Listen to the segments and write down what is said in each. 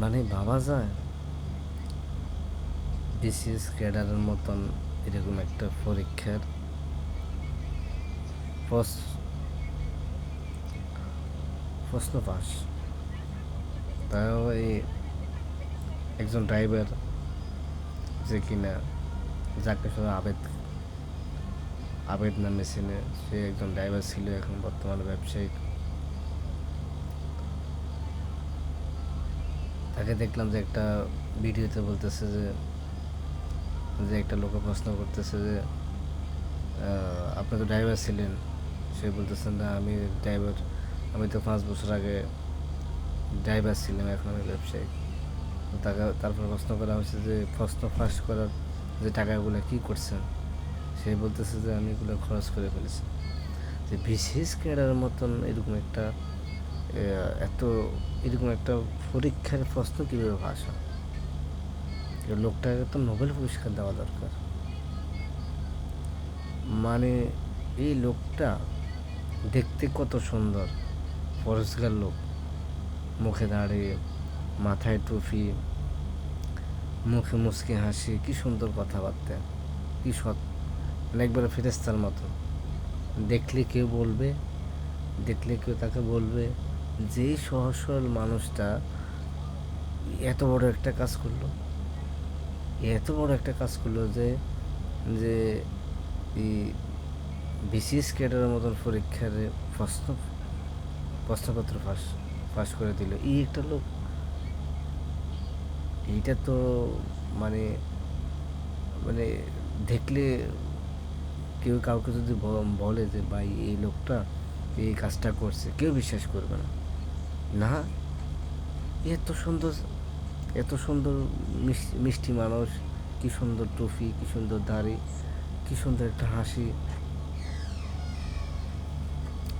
মানে ভাবা যায়? বিসিএস ক্যাডারের মতন এরকম একটা পরীক্ষার প্রশ্ন পাস। তাও এই একজন ড্রাইভার যে কিনা যাকে শুধু আবেদ আবেদ নামে চেনে সে একজন ড্রাইভার ছিল এখন বর্তমানে ব্যবসায়িক তাকে দেখলাম যে একটা ভিডিওতে বলতেছে যে যে একটা লোকে প্রশ্ন করতেছে যে আপনি তো ড্রাইভার ছিলেন। সে বলতেছেন না, আমি ড্রাইভার আমি তো পাঁচ বছর আগে ড্রাইভার ছিলাম এখন আমি ব্যবসায়ী। তাকে তারপর প্রশ্ন করা হয়েছে যে, প্রশ্ন ফাঁস করার যে টাকাগুলো কি করছেন? সে বলতেছে যে, আমি এগুলো খরচ করে ফেলেছি। যে বিশেষ ক্যাডার মতন এরকম একটা এত এরকম একটা পরীক্ষার প্রশ্ন কীভাবে ভাষা লোকটাকে তো নোবেল পুরস্কার দেওয়া দরকার। মানে এই লোকটা দেখতে কত সুন্দর, পরিষ্কার লোক। মুখে দাঁড়িয়ে, মাথায় টুপি, মুখে মুচকি হাসি, কি সুন্দর কথাবার্তা, কি সৎ মানে একবারে ফেরেস্তার মতো। দেখলে কেউ বলবে, দেখলে কেউ তাকে বলবে। যে এই সহজ সরল মানুষটা এত বড় একটা কাজ করল, এত বড় একটা কাজ করল যে যে এই বিসিএস ক্যাডারের মতন পরীক্ষার প্রশ্ন, প্রশ্নপত্র ফাঁস ফাঁস করে দিল। এই একটা লোক, এইটা তো মানে মানে দেখলে কেউ কাউকে যদি বলে যে, ভাই, এই লোকটা এই কাজটা করছে কেউ বিশ্বাস করবে না। না? এত সুন্দর এত সুন্দর মিষ্টি মানুষ। কি সুন্দর টুপি, কি সুন্দর দাড়ি, কি সুন্দর একটা হাসি।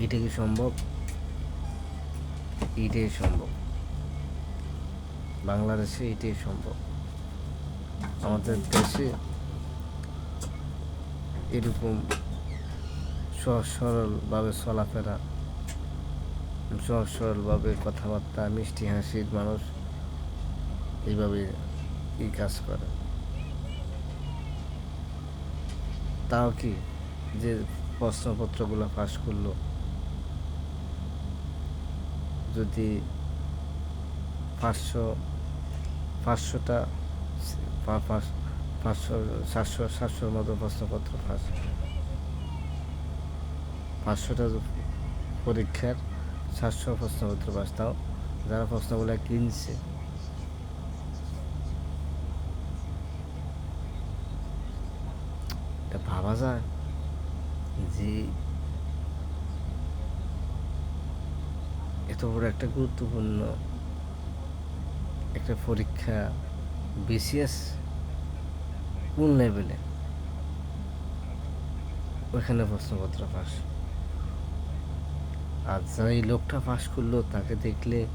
এটা কি সম্ভব? এটাই সম্ভব। বাংলাদেশে এটাই সম্ভব। আমাদের দেশে এরকম সহজ সরলভাবে চলাফেরা সহজ সরলভাবে কথাবার্তা, মিষ্টি হাসির মানুষ এইভাবে এই কাজ করে। তাও কি যে প্রশ্নপত্রগুলো পাস করল? যদি পাঁচশো, পাঁচশোটা পাঁচ- পাঁচশো, সাতশো, সাতশোর মতো প্রশ্নপত্র পাস পাঁচশোটা পরীক্ষার সাতশো প্রশ্নপত্র পাস, তাও যারা প্রশ্নগুলো কিনছে। এটা ভাবা যায় যে এত বড় একটা গুরুত্বপূর্ণ একটা পরীক্ষা বিসিএস কোন লেভেলে ওইখানে প্রশ্নপত্র পাস। যারা এই লোকটা পাস করল, তাকে দেখলে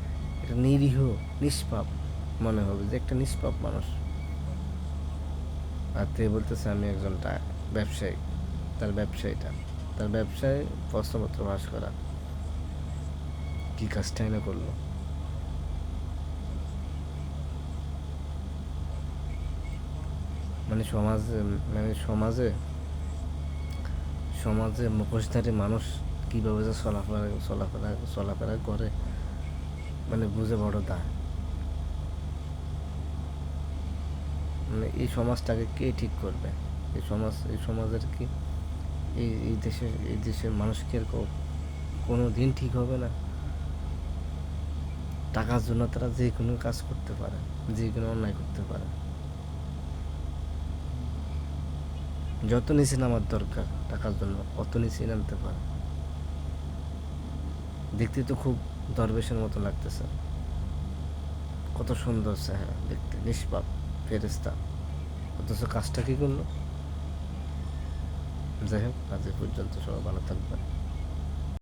একটা নিরীহ, নিষ্পাপ মনে হবে যে একটা নিষ্পাপ মানুষ। আর তে বলতেছে, আমি একজন ব্যবসায়ী, তার ব্যবসায়ীটা, তার ব্যবসায় প্রশ্নপত্র পাস করা। কি কাজটা এনে করল? মানে সমাজে মানে সমাজে সমাজে মুখোশধারী মানুষ কীভাবে যে চলাফেরা চলাফেরা চলাফেরা করে মানে বুঝে বড় দায় মানে এই সমাজটাকে কে ঠিক করবে? এই সমাজ, এই সমাজের কি, এই এই দেশের এই দেশের মানুষ কি আর কোনো দিন ঠিক হবে না? টাকার জন্য তারা যে কোনো কাজ করতে পারে, যে কোনো অন্যায় করতে পারে। যত নিচে নামার দরকার টাকার জন্য, অত নিচে নামতে পারে। দেখতে তো খুব দরবেশের মতো লাগতেছে। কত সুন্দর চেহারা দেখতে, নিষ্পাপ ফেরেস্তা অথচ কাজটা কি করল? যাই হোক, আজ পর্যন্ত সবাই ভালো থাকবেন।